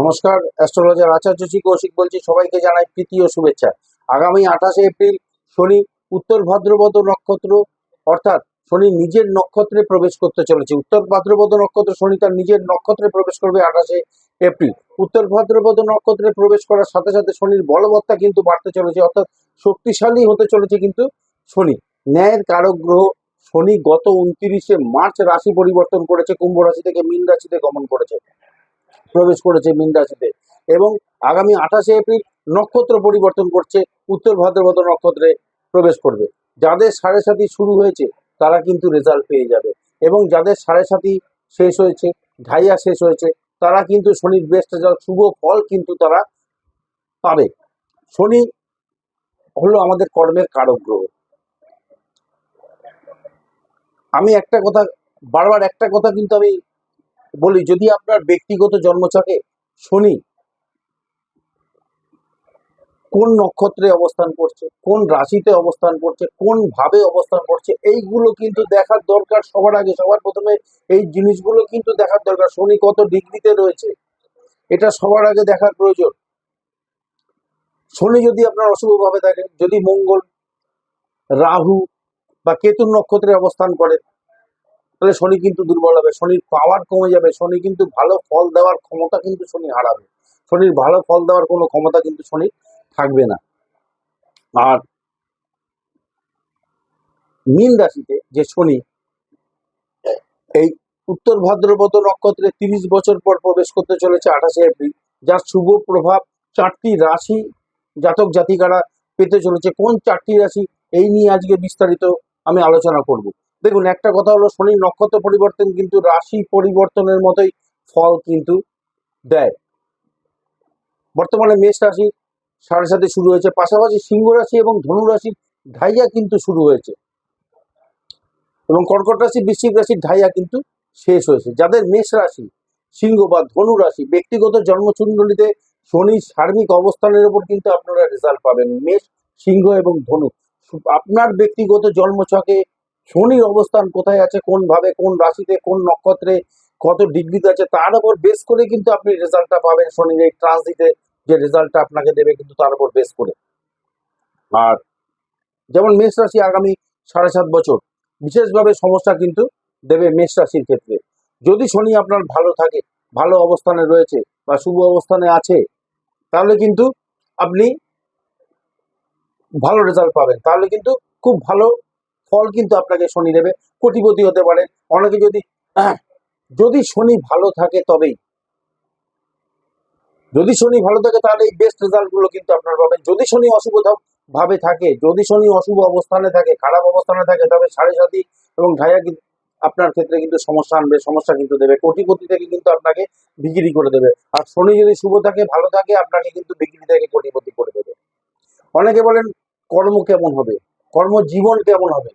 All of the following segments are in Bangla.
নমস্কার অ্যাস্ট্রোলজার আচার্য শ্রী কৌশিক বলছি, সবাইকে জানাই প্রীতি ও শুভেচ্ছা। আগামী আঠাশে এপ্রিল শনি উত্তর ভাদ্রপদ নক্ষত্র, অর্থাৎ শনি নিজের নক্ষত্রে প্রবেশ করতে চলেছে। উত্তর ভাদ্রপদ নক্ষত্র শনি তার নিজের নক্ষত্রে প্রবেশ করবে আঠাশে এপ্রিল। উত্তর ভাদ্রপদ নক্ষত্রে প্রবেশ করার সাথে সাথে শনির বলবত্তা কিন্তু বাড়তে চলেছে, অর্থাৎ শক্তিশালী হতে চলেছে কিন্তু শনি। ন্যায়ের কারক গ্রহ শনি গত উনত্রিশে মার্চ রাশি পরিবর্তন করেছে, কুম্ভ রাশি থেকে মীন রাশিতে গমন করেছে। প্রবেশ করেছে মীন রাশিতে এবং আগামী আঠাশে এপ্রিল নক্ষত্র পরিবর্তন করছে, উত্তর ভাদ্রপদ নক্ষত্রে প্রবেশ করবে। যাদের সাড়ে সাথী শুরু হয়েছে, তারা কিন্তু রেজাল্ট পেয়ে যাবে। এবং যাদের সাড়ে সাথী শেষ হয়েছে, ঢাইয়া শেষ হয়েছে, তারা কিন্তু শনির বেস্ট রেজাল্ট শুভ ফল কিন্তু তারা পাবে। শনি হলো আমাদের কর্মের কারক গ্রহ। আমি একটা কথা, বারবার একটা কথা কিন্তু আমি বলি, যদি আপনার ব্যক্তিগত জন্মছকে শনি কোন নক্ষত্রে অবস্থান করছে, কোন রাশিতে অবস্থান করছে, কোন ভাবে অবস্থান করছে, এইগুলো কিন্তু দেখার দরকার সবার আগে। সবার প্রথমে এই জিনিসগুলো কিন্তু দেখার দরকার। শনি কত ডিগ্রিতে রয়েছে, এটা সবার আগে দেখার প্রয়োজন। শনি যদি আপনার অশুভ ভাবে থাকে যদি মঙ্গল, রাহু বা কেতুর নক্ষত্রে অবস্থান করে তাহলে শনি কিন্তু দুর্বল হবে, শনির পাওয়ার কমে যাবে, শনি কিন্তু ভালো ফল দেওয়ার ক্ষমতা কিন্তু শনি হারাবে। শনির ভালো ফল দেওয়ার কোনো ক্ষমতা কিন্তু শনি থাকবে না। আর মীন রাশিতে যে শনি, এই উত্তর ভাদ্রপদ নক্ষত্রে তিরিশ বছর পর প্রবেশ করতে চলেছে আঠাশে এপ্রিল। যার শুভ প্রভাব চারটি রাশি জাতক জাতিকারা পেতে চলেছে। কোন চারটি রাশি? এই নিয়ে আজকে বিস্তারিত আমি আলোচনা করব। দেখুন, একটা কথা হলো শনি নক্ষত্র পরিবর্তন কিন্তু রাশি পরিবর্তনের মতোই ফল কিন্তু দেয়। বর্তমানে মেষ রাশি সাড়ে সাথে শুরু হয়েছে, পাশাপাশি সিংহ রাশি এবং ধনু রাশির ঢাইয়া কিন্তু শুরু হয়েছে। এবং কর্কট রাশি, বৃশ্চিক রাশির ঢাইয়া কিন্তু শেষ হয়েছে। যাদের মেষ রাশি, সিংহ বা ধনু রাশি, ব্যক্তিগত জন্মকুণ্ডলিতে শনির সার্বিক অবস্থানের উপর কিন্তু আপনারা রেজাল্ট পাবেন। মেষ, সিংহ এবং ধনু। আপনার ব্যক্তিগত জন্মছকে শনির অবস্থান কোথায় আছে, কোন ভাবে, কোন রাশিতে, কোন নক্ষত্রে কত ডিগ্রিতে আছে, তার উপর বেস করে কিন্তু আপনি রেজাল্টটা পাবেন। শনির এই ট্রানজিটে যে রেজাল্টটা আপনাকে দেবে কিন্তু তার উপর বেস করে। আর যেমন মেষ রাশি আগামী সাড়ে সাত বছর, বিশেষভাবে সমস্যা কিন্তু দেবে মেষ রাশির ক্ষেত্রে। যদি শনি আপনার ভালো থাকে, ভালো অবস্থানে রয়েছে বা শুভ অবস্থানে আছে, তাহলে কিন্তু আপনি ভালো রেজাল্ট পাবেন। তাহলে কিন্তু খুব ভালো ফল কিন্তু আপনাকে শনি দেবে, কোটিপতি হতে পারে অনেকে যদি যদি শনি ভালো থাকে তবেই। যদি শনি ভালো থাকে তাহলে এই বেস্ট রেজাল্টগুলো কিন্তু আপনার পাবেন। যদি শনি অশুভ ভাবে থাকে, যদি শনি অশুভ অবস্থানে থাকে, খারাপ অবস্থানে থাকে, তবে সাড়ে সাথী এবং ঢাইয়া কিন্তু আপনার ক্ষেত্রে কিন্তু সমস্যা আনবে, সমস্যা কিন্তু দেবে। কোটিপতি থেকে কিন্তু আপনাকে বিক্রি করে দেবে। আর শনি যদি শুভ থাকে, ভালো থাকে, আপনাকে কিন্তু বিক্রি থেকে কোটিপতি করে দেবে। অনেকে বলেন কর্ম কেমন হবে? কর্মজীবন কেমন হবে?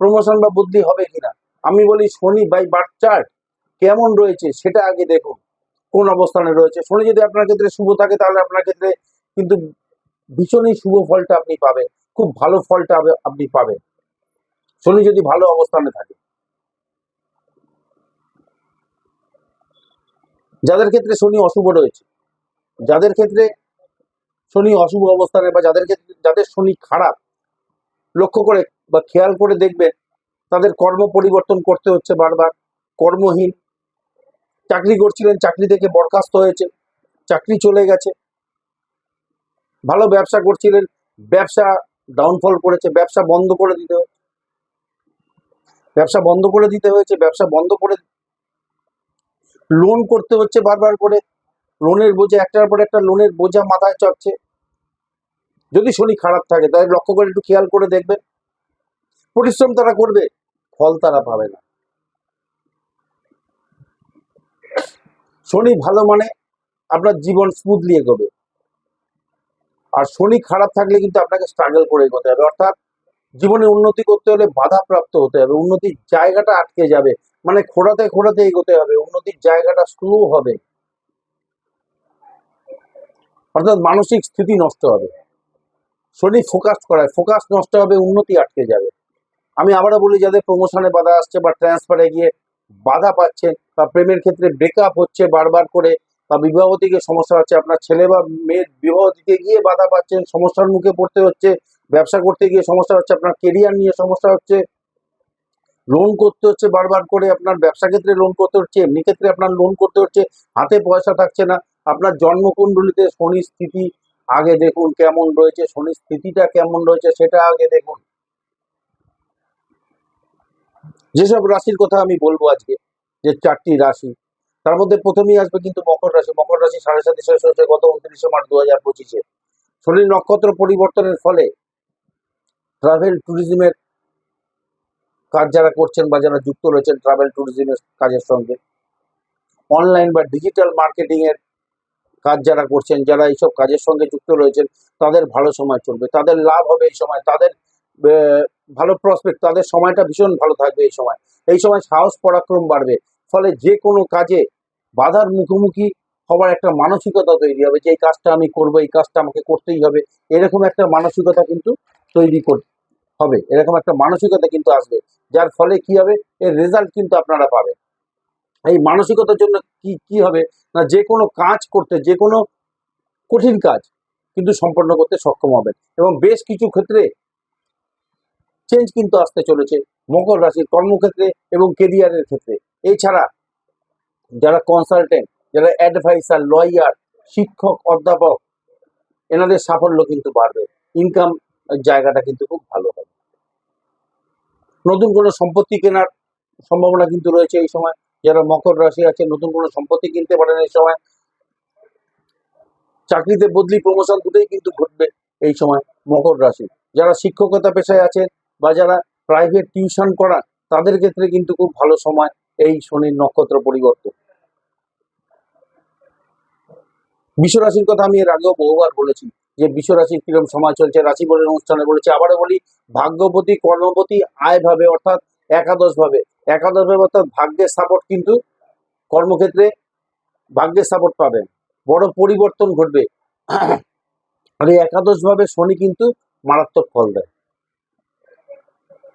প্রমোশন বা বুদ্ধি হবে কিনা? আমি বলি শনি বাই বার্থ চার্ট কেমন রয়েছে সেটা আগে দেখুন। কোন অবস্থানে রয়েছে? শনি যদি আপনার ক্ষেত্রে শুভ থাকে, তাহলে আপনার ক্ষেত্রে কিন্তু ভীষণই শুভ ফলটা আপনি পাবেন। খুব ভালো ফলটা আপনি পাবেন। শনি যদি ভালো অবস্থানে থাকে। যাদের ক্ষেত্রে শনি অশুভ রয়েছে, যাদের ক্ষেত্রে শনি অশুভ অবস্থানে বা যাদের ক্ষেত্রে যাদের শনি খারাপ, লক্ষ্য করে বা খেয়াল করে দেখবেন তাদের কর্ম পরিবর্তন করতে হচ্ছে বারবার। কর্মহীন। চাকরি করছিলেন, চাকরি থেকে বরখাস্ত হয়েছে, চাকরি চলে গেছে। ভালো ব্যবসা করছিলেন, ব্যবসা ডাউনফল করেছে, ব্যবসা বন্ধ করে দিতে হয়েছে ব্যবসা বন্ধ করে দিতে হয়েছে, ব্যবসা বন্ধ করে লোন করতে হচ্ছে বারবার করে। লোনের বোঝা, একটার পর একটা লোনের বোঝা মাথায় চাপছে যদি শনি খারাপ থাকে, তাহলে লক্ষ্য করে একটু খেয়াল করে দেখবেন। পরিশ্রম তারা করবে, ফল তারা পাবে না। শনি ভালো মানে আপনার জীবন স্মুথলি এগোবে। আর শনি খারাপ থাকলে কিন্তু আপনাকে স্ট্রাগল করে এগোতে হবে। অর্থাৎ জীবনে উন্নতি করতে হলে বাধাপ্রাপ্ত হতে হবে, উন্নতির জায়গাটা আটকে যাবে। মানে খোঁড়াতে খোঁড়াতে এগোতে হবে, উন্নতির জায়গাটা স্লো হবে। অর্থাৎ মানসিক স্থিতি নষ্ট হবে। শনি ফোকাস করায় ফোকাস নষ্ট হবে, উন্নতি আটকে যাবে। আমি আবারও বলি, যাদের প্রমোশনে বাধা আসছে বা ট্রান্সফারে গিয়ে বাধা পাচ্ছেন বা প্রেমের ক্ষেত্রে ব্রেকআপ হচ্ছে বারবার করে, বা বিবাহ থেকে সমস্যা হচ্ছে, আপনার ছেলে বা মেয়ের বিবাহ দিতে গিয়ে বাধা পাচ্ছেন সমস্যার মুখে পড়তে হচ্ছে, ব্যবসা করতে গিয়ে সমস্যা হচ্ছে, আপনার কেরিয়ার নিয়ে সমস্যা হচ্ছে লোন করতে হচ্ছে বারবার করে, আপনার ব্যবসা ক্ষেত্রে লোন করতে হচ্ছে, এমনি ক্ষেত্রে আপনার লোন করতে হচ্ছে, হাতে পয়সা থাকছে না, আপনার জন্মকুণ্ডলিতে শনি স্থিতি, আগে দেখুন কেমন রয়েছে, শনির স্থিতিটা কেমন রয়েছে, সেটা আগে দেখুন। যেসব রাশির কথা আমি বলব আজকে, যে চারটি রাশি, তার মধ্যে প্রথমেই আসবে কিন্তু মকর রাশি। মকর রাশি সাড়ে সাথে শেষ হয়েছে গত উনত্রিশে মার্চ দু হাজার পঁচিশে। শনির নক্ষত্র পরিবর্তনের ফলে ট্রাভেল ট্যুরিজমের কাজ যারা করছেন বা যারা যুক্ত রয়েছেন ট্রাভেল ট্যুরিজমের কাজের সঙ্গে অনলাইন বা ডিজিটাল মার্কেটিং এর কাজ যারা করছেন, যারা এইসব কাজের সঙ্গে যুক্ত রয়েছেন, তাদের ভালো সময় চলবে। তাদের লাভ হবে এই সময়। তাদের ভালো প্রসপেক্ট তাদের সময়টা ভীষণ ভালো থাকবে এই সময়। এই সময় সাহস, পরাক্রম বাড়বে। ফলে যে কোনো কাজে বাধার মুখোমুখি হওয়ার একটা মানসিকতা তৈরি হবে, যে এই কাজটা আমি করব, এই কাজটা আমাকে করতেই হবে, এরকম একটা মানসিকতা কিন্তু তৈরি কর- হবে। এরকম একটা মানসিকতা কিন্তু আসবে, যার ফলে কি হবে? এর রেজাল্ট কিন্তু আপনারা পাবেন। এই মানসিকতার জন্য কি কি হবে? না, যে কোনো কাজ করতে, যে কোনো কঠিন কাজ কিন্তু সম্পন্ন করতে সক্ষম হবেন। এবং বেশ কিছু ক্ষেত্রে চেঞ্জ কিন্তু আসতে চলেছে মকর রাশির কর্মক্ষেত্রে এবং কেরিয়ারের ক্ষেত্রে। এছাড়া যারা কনসালটেন্ট যারা অ্যাডভাইসার লয়ার শিক্ষক, অধ্যাপক, এনাদের সাফল্য কিন্তু বাড়বে। ইনকাম জায়গাটা কিন্তু খুব ভালো হবে। নতুন কোনো সম্পত্তি কেনার সম্ভাবনা কিন্তু রয়েছে এই সময়। যারা মকর রাশি আছে, নতুন কোনো সম্পত্তি কিনতে পারেন এই সময়। চাকরিতে বদলি প্রমোশন দুটোই কিন্তু ঘটবে এই সময় মকর রাশি। যারা শিক্ষকতা পেশায় আছেন বা যারা প্রাইভেট টিউশন করা তাদের ক্ষেত্রে কিন্তু খুব ভালো সময় এই শনির নক্ষত্র পরিবর্তন। বিশ্বরাশির কথা আমি এর আগেও বহুবার বলেছি যে বিশ্বরাশির কিরম সময় চলছে রাশি বলের অনুষ্ঠানে বলেছি, আবারও বলি, ভাগ্যপতি, কর্মপতি আয় ভাবে অর্থাৎ একাদশ ভাবে একাদশ ভাবে অর্থাৎ ভাগ্যের সাপোর্ট কিন্তু কর্মক্ষেত্রে ভাগ্যের সাপোর্ট পাবেন। বড় পরিবর্তন ঘটবে। আর এই একাদশ ভাবে শনি কিন্তু মারাত্মক ফল দেয়।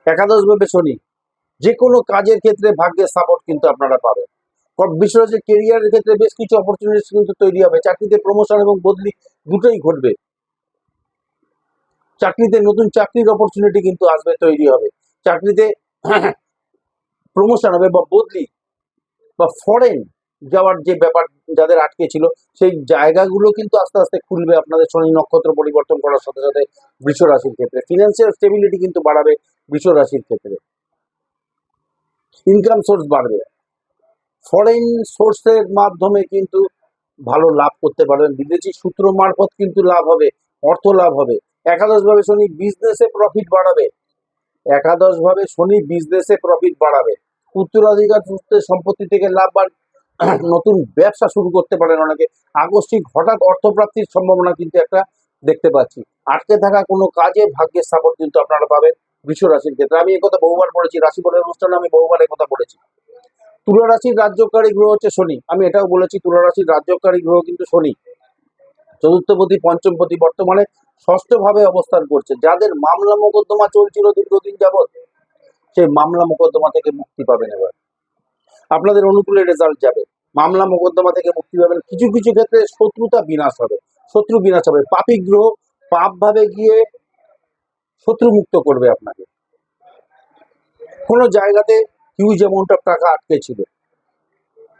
একাদশ ভাবে শনি। যে কোনো কাজের ক্ষেত্রে ভাগ্যের সাপোর্ট কিন্তু আপনারা পাবেন। বিশ্বরাজের কেরিয়ারের ক্ষেত্রে বেশ কিছু অপরচুনিটিস কিন্তু তৈরি হবে। চাকরিতে প্রমোশন এবং বদলি দুটোই ঘটবে। চাকরিতে নতুন চাকরির অপরচুনিটি কিন্তু আসবে, তৈরি হবে। চাকরিতে প্রমোশন হবে বা বদলি বা ফরেন যাওয়ার যে ব্যাপার যাদের আটকে ছিল, সেই জায়গাগুলো কিন্তু আস্তে আস্তে খুলবে। আপনাদের শনি নক্ষত্র পরিবর্তন করার সাথে সাথে বৃষ রাশির ক্ষেত্রে। ফিনান্সিয়াল স্টেবিলিটি কিন্তু বাড়াবে। বৃষ রাশির ক্ষেত্রে। ইনকাম সোর্স বাড়বে। ফরেন সোর্সের মাধ্যমে কিন্তু ভালো লাভ করতে পারবেন। বিদেশি সূত্র মারফত কিন্তু লাভ হবে, অর্থ লাভ হবে। একাদশ ভাবে শনি বিজনেসে প্রফিট বাড়াবে। একাদশ ভাবে শনি বিজনেসে প্রফিট বাড়াবে। উত্তরাধিকার সূত্রে সম্পত্তি থেকে লাভ নতুন ব্যবসা শুরু করতে পারেন অনেকে। আকস্মিক হঠাৎ অর্থপ্রাপ্তির সম্ভাবনা কিন্তু একটা দেখতে পাচ্ছি। আটকে থাকা কোনো কাজে ভাগ্যের সাপোর্ট কিন্তু আপনারা পাবেন। বিশ্ব রাশির ক্ষেত্রে। আমি এই কথা বহুবার বলেছি, রাশি বলের অনুষ্ঠানে আমি বহুবার এই কথা বলেছি। তুলা রাশির রাজ্যকারী গ্রহ হচ্ছে শনি। আমি এটাও বলেছি, তুলা রাশির রাজ্যকারী গ্রহ কিন্তু শনি। চতুর্থপতি, পঞ্চমপতি বর্তমানে ষষ্ঠ ভাবে অবস্থান করছে। যাদের মামলা মোকদ্দমা চলছিল দীর্ঘদিন যাবৎ, সেই মামলা মোকদ্দমা থেকে মুক্তি পাবেন এবার। আপনাদের অনুকূলে রেজাল্ট যাবে। মামলা মোকদ্দমা থেকে মুক্তি পাবেন। কিছু কিছু ক্ষেত্রে শত্রুতা বিনাশ হবে। শত্রু বিনাশ হবে। পাপী গ্রহ পাপ ভাবে গিয়ে শত্রু মুক্ত করবে আপনাকে। কোনো জায়গাতে হিউজ অ্যামাউন্ট অফ টাকা আটকে ছিল।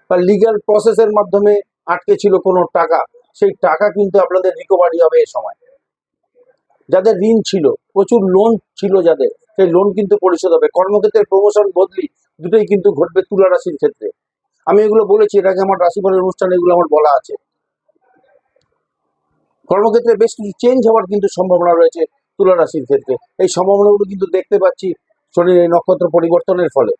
বা লিগ্যাল প্রসেসের মাধ্যমে আটকে ছিল কোনো টাকা, সেই টাকা কিন্তু আপনাদের রিকভারি হবে এই সময়। যাদের ঋণ ছিল, প্রচুর লোন ছিল যাদের, সেই লোন কিন্তু পরিশোধ হবে। কর্মক্ষেত্রে প্রমোশন বদলি, দুটোই কিন্তু ঘটবে তুলা রাশির ক্ষেত্রে। আমি এগুলো বলেছি, এর আগে আমার রাশিফলের অনুষ্ঠানে, এগুলো আমার বলা আছে। কর্মক্ষেত্রে বেশ কিছু চেঞ্জ হওয়ার কিন্তু সম্ভাবনা রয়েছে। তুলা রাশির ক্ষেত্রে। এই সম্ভাবনাগুলো কিন্তু দেখতে পাচ্ছি শনির এই নক্ষত্র পরিবর্তনের ফলে।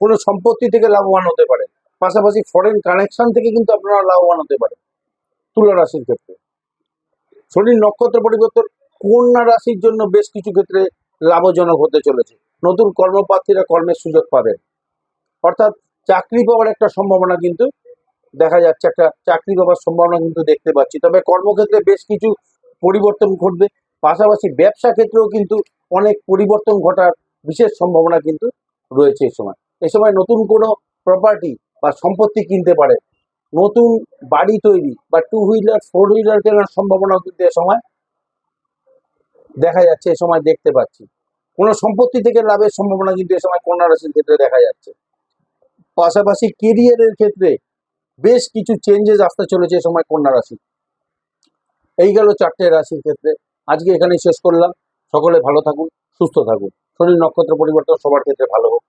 কোনো সম্পত্তি থেকে লাভবান হতে পারেন পাশাপাশি ফরেন কানেকশন থেকে কিন্তু আপনারা লাভবান হতে পারেন তুলা রাশির ক্ষেত্রে। শনির নক্ষত্র পরিবর্তন কন্যা রাশির জন্য বেশ কিছু ক্ষেত্রে লাভজনক হতে চলেছে। নতুন কর্মপ্রার্থীরা কর্মের সুযোগ পাবেন। অর্থাৎ চাকরি পাওয়ার একটা সম্ভাবনা কিন্তু দেখা যাচ্ছে। একটা চাকরি পাওয়ার সম্ভাবনা কিন্তু দেখতে পাচ্ছি। তবে কর্মক্ষেত্রে বেশ কিছু পরিবর্তন ঘটবে। পাশাপাশি ব্যবসা ক্ষেত্রেও কিন্তু অনেক পরিবর্তন ঘটার বিশেষ সম্ভাবনা কিন্তু রয়েছে এই সময়। এ সময় নতুন কোনো প্রপার্টি বা সম্পত্তি কিনতে পারে, নতুন বাড়ি তৈরি বা টু হুইলার ফোর হুইলার কেনার সম্ভাবনা কিন্তু এ সময় দেখা যাচ্ছে, এ সময় দেখতে পাচ্ছি। কোনো সম্পত্তি থেকে লাভের সম্ভাবনা কিন্তু এ সময় কন্যা রাশির ক্ষেত্রে দেখা যাচ্ছে। পাশাপাশি কেরিয়ারের ক্ষেত্রে বেশ কিছু চেঞ্জেস আসতে চলেছে এ সময় কন্যা রাশি। এই গেল চারটে রাশির ক্ষেত্রে। আজকে এখানেই শেষ করলাম। সকলে ভালো থাকুন, সুস্থ থাকুন। শরীর নক্ষত্র পরিবর্তন সবার ক্ষেত্রে ভালো হোক।